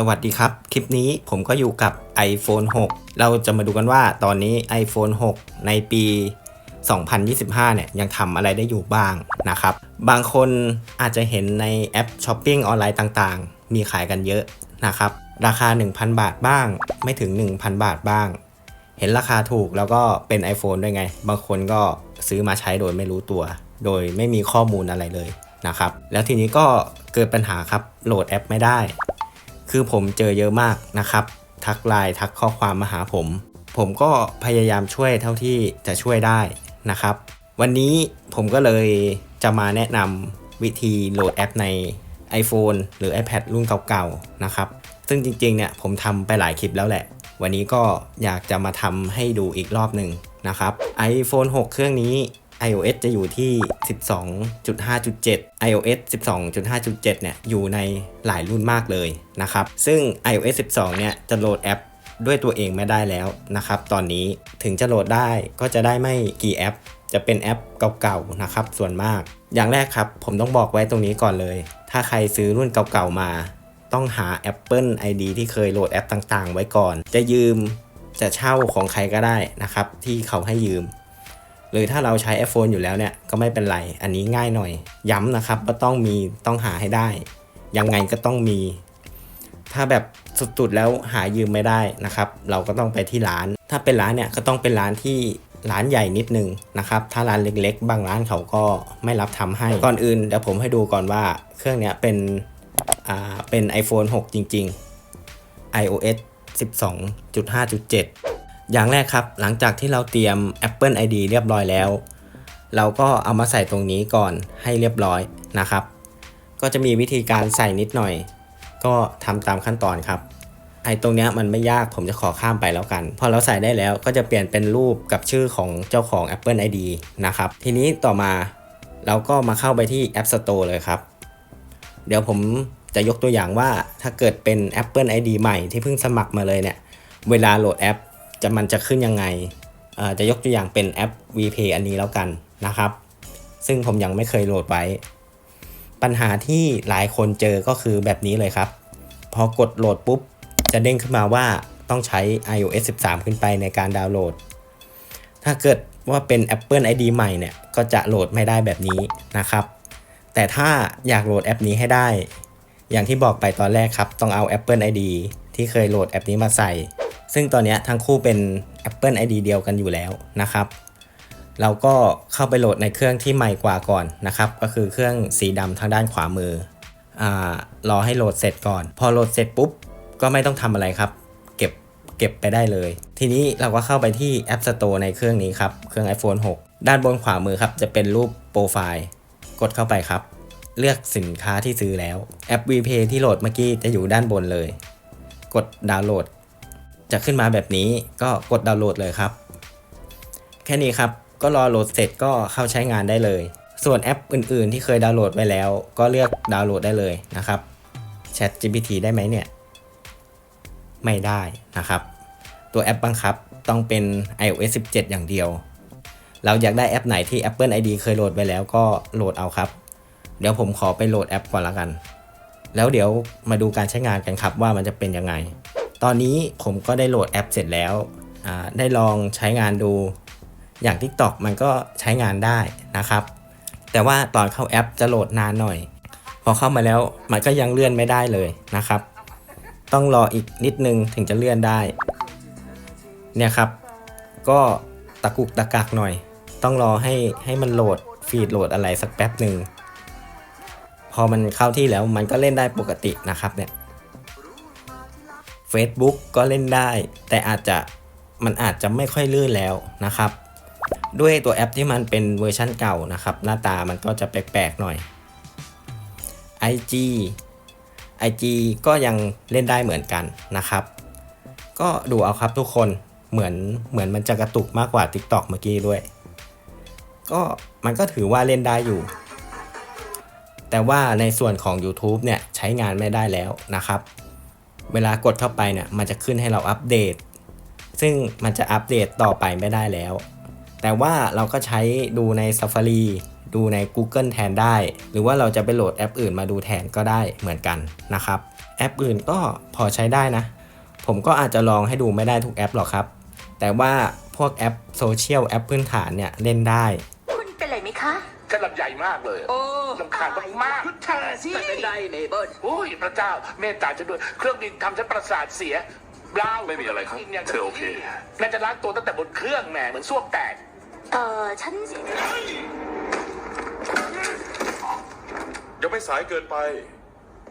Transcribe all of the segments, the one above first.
สวัสดีครับ คลิปนี้ผมก็อยู่กับ iPhone 6 เราจะมาดูกันว่าตอนนี้ iPhone 6 ในปี 2025 เนี่ยยังทำอะไรได้อยู่บ้างนะครับ บางคนอาจจะเห็นในแอปช้อปปิ้งออนไลน์ต่างๆ มีขายกันเยอะนะครับ ราคา 1,000 บาทบ้าง ไม่ถึง 1,000 บาทบ้าง เห็นราคาถูกแล้วก็เป็น iPhone ด้วยไง บางคนก็ซื้อมาใช้โดยไม่รู้ตัว โดยไม่มีข้อมูลอะไรเลยนะครับ แล้วทีนี้ก็เกิดปัญหาครับโหลดแอปไม่ได้ คือผมเจอเยอะมากนะครับ ทักไลน์ทักข้อความมาหาผม ผมก็พยายามช่วยเท่าที่จะช่วยได้นะครับ วันนี้ผมก็เลยจะมาแนะนำวิธีโหลดแอปใน iPhone หรือ iPad รุ่นเก่าๆนะครับ ซึ่งจริงๆเนี่ยผมทำไปหลายคลิปแล้วแหละ วันนี้ก็อยากจะมาทำให้ดูอีกรอบหนึ่งนะครับ iPhone 6 เครื่องนี้ iOS จะอยู่ที่ 12.5.7 iOS 12.5.7 เนี่ยอยู่ในหลายรุ่นมากเลยนะครับ ซึ่ง iOS 12 เนี่ยจะโหลดแอปด้วยตัวเองไม่ได้แล้วนะครับ ตอนนี้ถึงจะโหลดได้ก็จะได้ไม่กี่แอป จะเป็นแอปเก่าๆนะครับ ส่วนมาก อย่างแรกครับ ผมต้องบอกไว้ตรงนี้ก่อนเลย ถ้าใครซื้อรุ่นเก่าๆมา ต้องหา Apple ID ที่เคยโหลดแอปต่างๆ ไว้ก่อน จะยืมจะเช่าของใครก็ได้นะครับ ที่เขาให้ยืม หรือถ้าเราใช้ iPhone อยู่แล้วเนี่ยก็ไม่เป็นไร อันนี้ง่ายหน่อย ย้ำนะครับว่าต้องมีต้องหาให้ได้ ยังไงก็ต้องมี ถ้าแบบสุดๆแล้วหายืมไม่ได้นะครับ เราก็ต้องไปที่ร้าน ถ้าเป็นร้านเนี่ยก็ต้องเป็นร้านที่ร้านใหญ่นิดนึงนะครับ ถ้าร้านเล็กๆ บางร้านเขาก็ไม่รับทำให้ ก่อนอื่นเดี๋ยวผมให้ดูก่อนว่าเครื่องเนี้ยเป็นอ่าเป็น iPhone 6 จริง ๆ iOS 12.5.7 อย่างแรกครับ หลังจากที่เราเตรียม Apple ID เรียบร้อยแล้ว เราก็เอามาใส่ตรงนี้ก่อนให้เรียบร้อยนะครับ ก็จะมีวิธีการใส่นิดหน่อย ก็ทำตามขั้นตอนครับไอ้ตรงเนี้ยมันไม่ยากผมจะขอข้ามไปแล้วกัน พอเราใส่ได้แล้วก็จะเปลี่ยนเป็นรูปกับชื่อของเจ้าของ Apple ID นะครับ ทีนี้ต่อมาเราก็มาเข้าไปที่ App Store เลยครับ เดี๋ยวผมจะยกตัวอย่างว่าถ้าเกิดเป็น Apple ID ใหม่ที่เพิ่งสมัครมาเลยเนี่ย เวลาโหลดแอป จะมันจะขึ้นยังไงเอ่อจะยกตัวอย่างเป็นแอป VPay อันนี้แล้วกันนะครับ ซึ่งผมยังไม่เคยโหลดไว้ ปัญหาที่หลายคนเจอก็คือแบบนี้เลยครับ พอกดโหลดปุ๊บ จะเด้งขึ้นมาว่าต้องใช้ iOS 13 ขึ้นไปในการดาวน์โหลด ถ้าเกิดว่าเป็น Apple ID ใหม่เนี่ย ก็จะโหลดไม่ได้แบบนี้นะครับ แต่ถ้าอยากโหลดแอปนี้ให้ได้ อย่างที่บอกไปตอนแรกครับ ต้องเอา Apple ID ที่เคยโหลดแอปนี้มาใส่ ซึ่งตอนนี้ทั้งคู่เป็น Apple ID เดียวกันอยู่แล้วนะครับ เราก็เข้าไปโหลดในเครื่องที่ใหม่กว่าก่อนนะครับ ก็คือเครื่องสีดำทางด้านขวามืออารอให้โหลดเสร็จก่อน พอโหลดเสร็จปุ๊บก็ไม่ต้องทำอะไรครับ เก็บเก็บไปได้เลย ทีนี้เราก็เข้าไปที่ App Store ในเครื่องนี้ครับ เครื่อง iPhone 6 ด้านบนขวามือครับ จะเป็นรูปโปรไฟล์ กดเข้าไปครับ เลือกสินค้าที่ซื้อแล้ว แอป VPay ที่โหลดเมื่อกี้จะอยู่ด้านบนเลย กดดาวน์โหลด จะขึ้นมาแบบนี้ก็กดดาวน์โหลดเลยครับ แค่นี้ครับก็รอโหลดเสร็จก็เข้าใช้งานได้เลย ส่วนแอปอื่นๆ ที่เคยดาวน์โหลดไว้แล้ว ก็เลือกดาวน์โหลดได้เลยนะครับ Chat GPT ได้ไหมเนี่ย ไม่ได้นะครับ ตัวแอปบังคับต้องเป็น iOS 17 อย่างเดียว เราอยากได้แอปไหนที่ Apple ID เคยโหลดไว้แล้วก็โหลดเอาครับ เดี๋ยวผมขอไปโหลดแอปก่อนละกัน แล้วเดี๋ยวมาดูการใช้งานกันครับว่ามันจะเป็นยังไง ตอนนี้ผมก็ได้โหลดแอปเสร็จแล้ว ได้ลองใช้งานดู อย่าง TikTok มันก็ใช้งานได้นะครับ แต่ว่าตอนเข้าแอปจะโหลดนานหน่อย พอเข้ามาแล้วมันก็ยังเลื่อนไม่ได้เลยนะครับ ต้องรออีกนิดนึงถึงจะเลื่อนได้ เนี่ยครับ ก็ตะกุกตะกักหน่อย ต้องรอให้ให้มันโหลดฟีดโหลดอะไรสักแป๊บหนึ่ง พอมันเข้าที่แล้วมันก็เล่นได้ปกตินะครับเนี่ย Facebook ก็เล่นได้ แต่อาจจะมันอาจจะไม่ค่อยลื่นแล้วนะครับ ด้วยตัวแอปที่มันเป็นเวอร์ชั่นเก่านะครับ หน้าตามันก็จะแปลกๆหน่อย IG IG ก็ยังเล่นได้เหมือนกันนะครับ ก็ดูเอาครับทุกคนเหมือนเหมือนมันจะกระตุกมากกว่า TikTok เมื่อกี้ด้วย ก็มันก็ถือว่าเล่นได้อยู่ แต่ว่าในส่วนของ YouTube เนี่ยใช้งานไม่ได้แล้วนะครับ เวลากดเข้าไปเนี่ยมันจะขึ้นให้เราอัปเดต ซึ่งมันจะอัปเดตต่อไปไม่ได้แล้ว แต่ว่าเราก็ใช้ดูใน Safari ดูใน Google แทนได้ หรือว่าเราจะไปโหลดแอปอื่นมาดูแทนก็ได้เหมือนกันนะครับ แอปอื่นก็พอใช้ได้นะ ผมก็อาจจะลองให้ดูไม่ได้ทุกแอปหรอกครับ แต่ว่าพวกแอปโซเชียลแอปพื้นฐานเนี่ยเล่นได้ คุณเป็นไรไหมคะ ฉันลำใหญ่มากเลยโอ้ลำคาญมากเธอสิแต่เป็นไรเมเบิลๆโอ้ยพระเจ้าเมตตาฉันด้วย เครื่องบินทำฉันประสาทเสียบราวไม่มีอะไรครับกินย่างเธอโอเค น่าจะล้างตัวตั้งแต่บนเครื่องแหมเหมือนส้วมแตก เออฉันเสียใจยังไม่สายเกินไป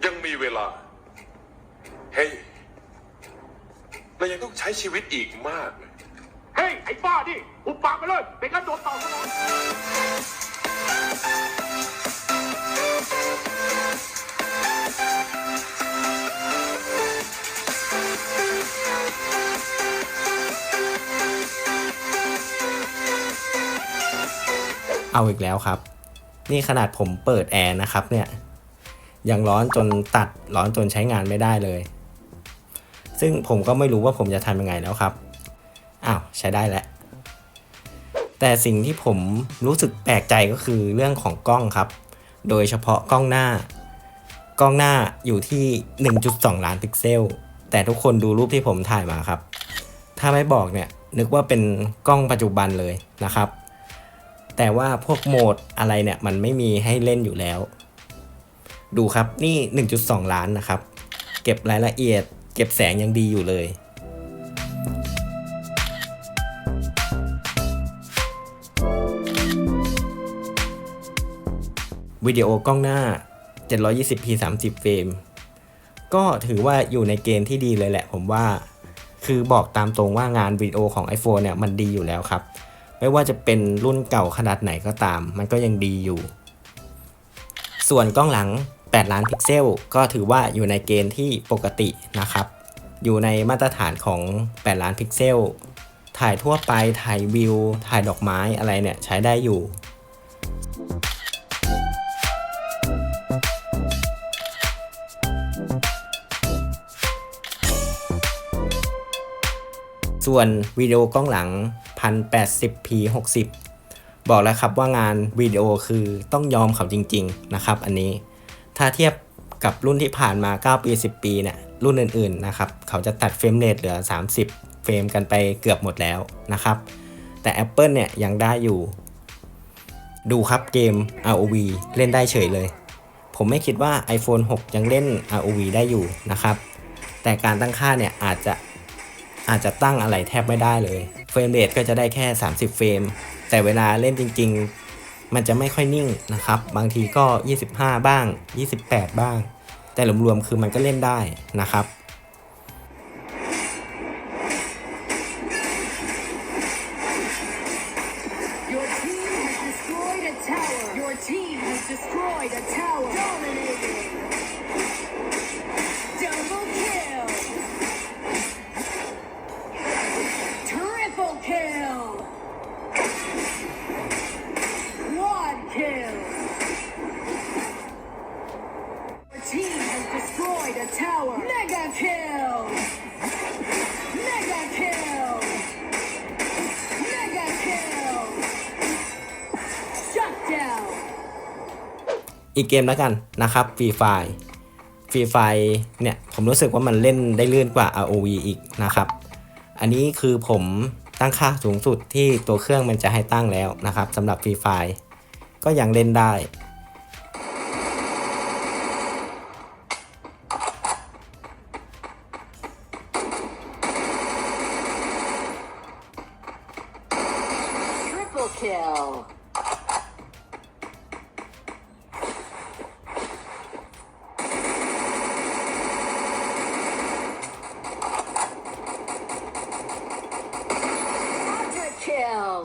ยังมีเวลา เฮ้ยเรายังต้องใช้ชีวิตอีกมาก เฮ้ย ไอ้บ้าดิ อุปปากไปเลย เป็นการโดนต่อสนอง เอาอีกแล้วครับ นี่ขนาดผมเปิดแอร์นะครับเนี่ยยังร้อนจนตัดร้อนจนใช้งานไม่ได้เลย ซึ่งผมก็ไม่รู้ว่าผมจะทำยังไงแล้วครับ อ้าว ใช้ได้แล้ว แต่สิ่งที่ผมรู้สึกแปลกใจก็คือเรื่องของกล้องครับ โดยเฉพาะกล้องหน้า กล้องหน้าอยู่ที่ 1.2 ล้านพิกเซล แต่ทุกคนดูรูปที่ผมถ่ายมาครับ ถ้าไม่บอกเนี่ยนึกว่าเป็นกล้องปัจจุบันเลยนะครับ แต่ว่าพวกโหมดอะไรเนี่ยมันไม่มีให้เล่นอยู่แล้ว ดูครับนี่ 1.2 ล้านนะครับ เก็บรายละเอียด เก็บแสงยังดีอยู่เลย วิดีโอกล้องหน้า 720p 30 เฟรม ก็ถือว่าอยู่ในเกณฑ์ที่ดีเลยแหละผมว่า คือบอกตามตรงว่างานวิดีโอของ iPhone เนี่ยมันดีอยู่แล้วครับ ไม่ว่าจะเป็นรุ่นเก่าขนาดไหนก็ตาม มันก็ยังดีอยู่ ส่วนกล้องหลัง 8 ล้านพิกเซล ก็ถือว่าอยู่ในเกณฑ์ที่ปกตินะครับ อยู่ในมาตรฐานของ 8 ล้านพิกเซล ถ่ายทั่วไป ถ่ายวิว ถ่ายดอกไม้อะไรเนี่ยใช้ได้อยู่ ส่วนวิดีโอกล้องหลัง 1080p 60 บอกแล้วครับว่างานวิดีโอคือต้องยอมเขาจริง ๆ นะครับ อันนี้ถ้าเทียบกับรุ่นที่ผ่านมา 9 ปี 10 ปีเนี่ยรุ่นอื่นๆนะครับเขาจะตัดเฟรมเรทเหลือ 30 เฟรมกันไปเกือบหมดแล้วนะครับ แต่ Apple เนี่ยยังได้อยู่ ดูครับเกม ROV เล่นได้เฉยเลย ผมไม่คิดว่า iPhone 6 ยังเล่น ROV ได้อยู่นะครับ แต่การตั้งค่าเนี่ยอาจจะ อาจจะตั้งอะไรแทบไม่ได้เลย เฟรมเรทก็จะได้แค่ 30 เฟรม แต่เวลาเล่นจริง ๆ มันจะไม่ค่อยนิ่งนะครับ บางทีก็ 25 บ้าง 28 บ้าง แต่รวมๆคือมันก็เล่นได้นะครับ tower. Mega kill. Mega kill. Mega kill. Shut down. อีกเกมแล้วกันนะครับฟรีไฟฟรีไฟเนี่ย ผมรู้สึกว่ามันเล่นได้ลื่นกว่า ROV อีกนะครับ อันนี้คือผมตั้งค่าสูงสุดที่ตัวเครื่องมันจะให้ตั้งแล้วนะครับสำหรับฟรีไฟก็ยังเล่นได้ Triple kill คิล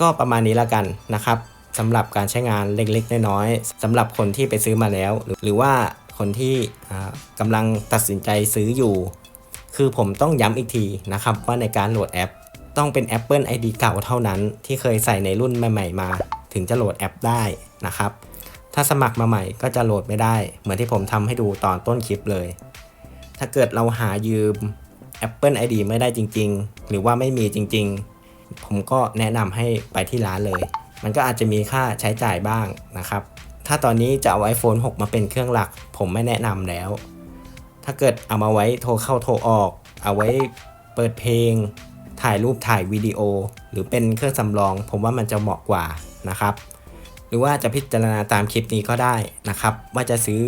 ก็ประมาณนี้ละกันนะครับสำหรับการใช้งานเล็กๆ น้อยๆสำหรับคนที่ไปซื้อมาแล้ว หรือว่าคนที่กำลังตัดสินใจซื้ออยู่ คือผมต้องย้ำอีกทีนะครับว่าในการโหลดแอป ต้องเป็น Apple ID เก่าเท่านั้น ที่เคยใส่ในรุ่นใหม่ๆมา ถึงจะโหลดแอปได้นะครับ ถ้าสมัครมาใหม่ก็จะโหลดไม่ได้ เหมือนที่ผมทำให้ดูตอนต้นคลิปเลย ถ้าเกิดเราหายืม Apple ID ไม่ได้จริง ๆ หรือว่าไม่มีจริง ๆ ผมก็แนะนำให้ไปที่ร้านเลย มันก็อาจจะมีค่าใช้จ่ายบ้างนะครับ ถ้าตอนนี้จะเอา iPhone 6 มาเป็นเครื่องหลัก ผมไม่แนะนำแล้ว ถ้าเกิดเอามาไว้โทรเข้าโทรออก เอาไว้เปิดเพลง ถ่ายรูปถ่ายวิดีโอ หรือเป็นเครื่องสำรอง ผมว่ามันจะเหมาะกว่านะครับ หรือว่าจะพิจารณาตามคลิปนี้ก็ได้นะครับ ว่าจะซื้อ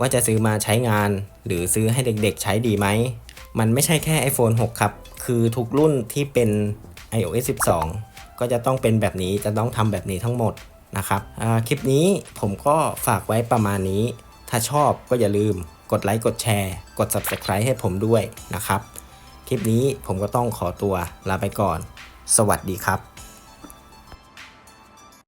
ว่าจะซื้อมาใช้งาน หรือซื้อให้เด็กๆใช้ดีไหม มันไม่ใช่แค่ iPhone 6 ครับ คือทุกรุ่นที่เป็น iOS 12 ก็จะต้องเป็นแบบนี้จะต้องทำแบบนี้ทั้งหมดนะครับคลิปนี้ผมก็ฝากไว้ประมาณนี้ ถ้าชอบก็อย่าลืมกดไลค์กดแชร์ กด Subscribe ให้ผมด้วยนะครับ คลิปนี้ผมก็ต้องขอตัวลาไปก่อน สวัสดีครับ